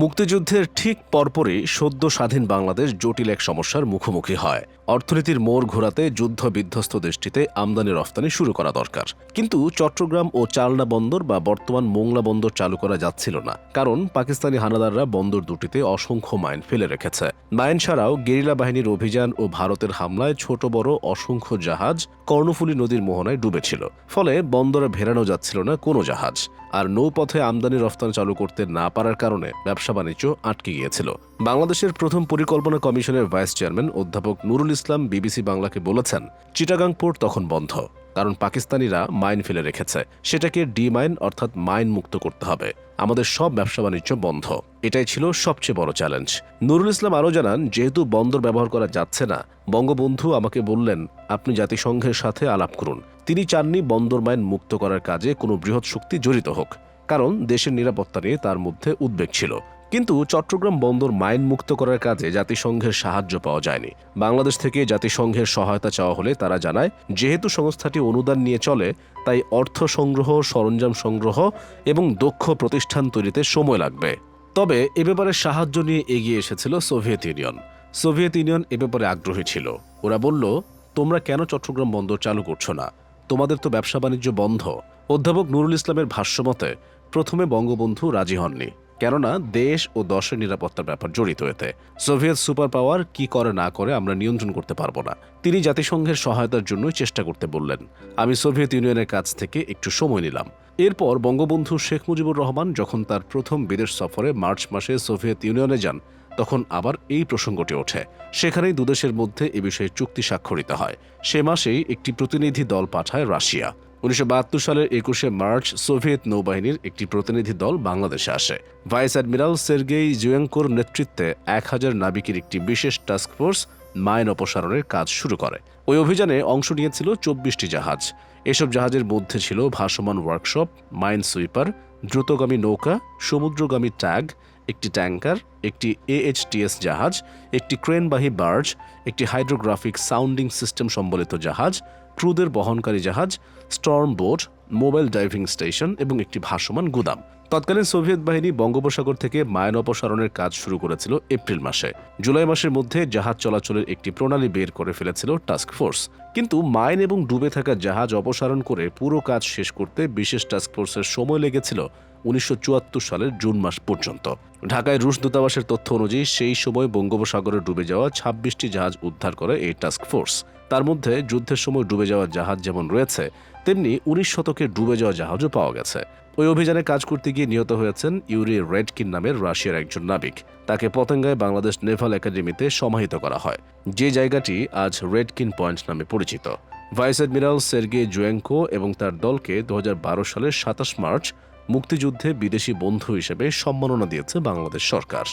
মুক্তিযুদ্ধের ঠিক পরপরই সদ্য স্বাধীন বাংলাদেশ জটিল এক সমস্যার মুখোমুখি হয়। অর্থনীতির মোড় ঘোরাতে যুদ্ধ বিধ্বস্ত দেশটিতে আমদানি রফতানি শুরু করা দরকার। কিন্তু চট্টগ্রাম ও চালনা বন্দর বা বর্তমান মোংলা বন্দর চালু করা যাচ্ছিল না, কারণ পাকিস্তানি হানাদাররা বন্দর দুটিতে অসংখ্য মাইন ফেলে রেখেছে। মাইন ছাড়াও গেরিলা বাহিনীর অভিযান ও ভারতের হামলায় ছোট বড় অসংখ্য জাহাজ কর্ণফুলী নদীর মোহনায় ডুবেছিল, ফলে বন্দরে ভেড়ানো যাচ্ছিল না কোনো জাহাজ। আর নৌপথে আমদানি রফতানি চালু করতে না পারার কারণে ব্যবসা বাণিজ্য আটকে গিয়েছিল। বাংলাদেশের প্রথম পরিকল্পনা কমিশনের ভাইস চেয়ারম্যান অধ্যাপক নুরুল ইসলাম বিবিসি বাংলাকে বলেছেন, চিটাগাং পোর্ট তখন বন্ধ, কারণ পাকিস্তানিরা মাইন ফেলে রেখেছে। সেটাকে ডি মাইন অর্থাৎ মাইন মুক্ত করতে হবে। আমাদের সব ব্যবসা বাণিজ্য বন্ধ। এটাই ছিল সবচেয়ে বড় চ্যালেঞ্জ। নুরুল ইসলাম আরও জানান, যেহেতু বন্দর ব্যবহার করা যাচ্ছে না, বঙ্গবন্ধু আমাকে বললেন, আপনি জাতিসংঘের সাথে আলাপ করুন। তিনি চাননি বন্দর মাইন মুক্ত করার কাজে কোনো বৃহৎ শক্তি জড়িত হোক, কারণ দেশের নিরাপত্তা নিয়ে তার মধ্যে উদ্বেগ ছিল। কিন্তু চট্টগ্রাম বন্দর মাইন মুক্ত করার কাজে জাতিসংঘের সাহায্য পাওয়া যায়নি। বাংলাদেশ থেকে জাতিসংঘের সহায়তা চাওয়া হলে তারা জানায়, যেহেতু সংস্থাটি অনুদান নিয়ে চলে, তাই অর্থ সংগ্রহ, সরঞ্জাম সংগ্রহ এবং দক্ষ প্রতিষ্ঠান তৈরিতে সময় লাগবে। তবে এ ব্যাপারে সাহায্য নিয়ে এগিয়ে এসেছিল সোভিয়েত ইউনিয়ন। সোভিয়েত ইউনিয়ন এ ব্যাপারে আগ্রহী ছিল। ওরা বলল, তোমরা কেন চট্টগ্রাম বন্দর চালু করছ না? তোমাদের তো ব্যবসা বাণিজ্য বন্ধ। অধ্যাপক নুরুল ইসলামের ভাষ্যমতে, প্রথমে বঙ্গবন্ধু রাজি হননি। কেননা দেশ ও দশের নিরাপত্তার ব্যাপার জড়িত এতে। সোভিয়েত সুপার পাওয়ার কি করে না করে আমরা নিয়ন্ত্রণ করতে পারব না। তিনি জাতিসংঘের সহায়তার জন্যই চেষ্টা করতে বললেন। আমি সোভিয়েত ইউনিয়নের কাছ থেকে একটু সময় নিলাম। এরপর বঙ্গবন্ধু শেখ মুজিবুর রহমান যখন তার প্রথম বিদেশ সফরে মার্চ মাসে সোভিয়েত ইউনিয়নে যান, তখন আবার এই প্রসঙ্গটি ওঠে। সেখানেই দুদেশের মধ্যে এ বিষয়ে চুক্তি স্বাক্ষরিত হয়। সে মাসেই একটি প্রতিনিধি দল পাঠায় রাশিয়া। উনিশশো বাহাত্তর সালের একুশে মার্চ সোভিয়েত নৌবাহিনীর একটি প্রতিনিধি দল বাংলাদেশে আসে। ভাইস অ্যাডমিরাল সের্গেই জুয়েঙ্কোর নেতৃত্বে এক হাজার নাবিকের একটি বিশেষ টাস্ক ফোর্স মাইন অপসারণের কাজ শুরু করে। ওই অভিযানে অংশ নিয়েছিল চব্বিশটি জাহাজ। এসব জাহাজের মধ্যে ছিল ভাসমান ওয়ার্কশপ, মাইন সুইপার, দ্রুতগামী নৌকা, সমুদ্রগামী ট্যাগ একটি ট্যাঙ্কার, একটি এএইচটিএস জাহাজ, একটি ক্রেনবাহী বার্জ, একটি হাইড্রোগ্রাফিক সাউন্ডিং সিস্টেম সম্বলিত জাহাজ, ক্রুদের বহনকারী জাহাজ, storm boat mobile diving station এবং একটি ভাসমান গুদাম। তৎকালীন সোভিয়েত বাহিনী বঙ্গোপসাগর থেকে মায়ন অপসারণের কাজ শুরু করেছিল এপ্রিল মাসে। জুলাই মাসের মধ্যে জাহাজ চলাচলের একটি প্রণালী বের করে ফেলেছিল টাস্ক ফোর্স। কিন্তু মাইন এবং ডুবে থাকা জাহাজ অপসারণ করে পুরো কাজ শেষ করতে বিশেষ টাস্ক ফোর্সের সময় লেগেছিল উনিশশো চুয়াত্তর সালের জুন মাস পর্যন্ত। ঢাকায় রুশ দূতাবাসের তথ্য অনুযায়ী সেই সময় বঙ্গোপসাগরে ডুবে যাওয়া ছাব্বিশটি জাহাজ উদ্ধার করে এই টাস্ক ফোর্স। তার মধ্যে যুদ্ধের সময় ডুবে যাওয়া জাহাজ যেমন রয়েছে, তেমনি উনিশ শতকে ডুবে যাওয়া জাহাজও পাওয়া গেছে। ওই অভিযানে কাজ করতে গিয়ে নিহত হয়েছেন ইউরি রেডকিন নামের রাশিয়ার একজন নাবিক। তাকে পতেঙ্গায় বাংলাদেশ নেভাল একাডেমিতে সমাহিত করা হয়। যে জায়গাটি আজ রেডকিন পয়েন্ট নামে পরিচিত। ভাইস অ্যাডমিরাল সের্গে জুয়েঙ্কো এবং তার দলকে দু হাজার বারো সালের সাতাশ মার্চ মুক্তিযুদ্ধে বিদেশি বন্ধু হিসেবে সম্মাননা দিয়েছে বাংলাদেশ সরকার।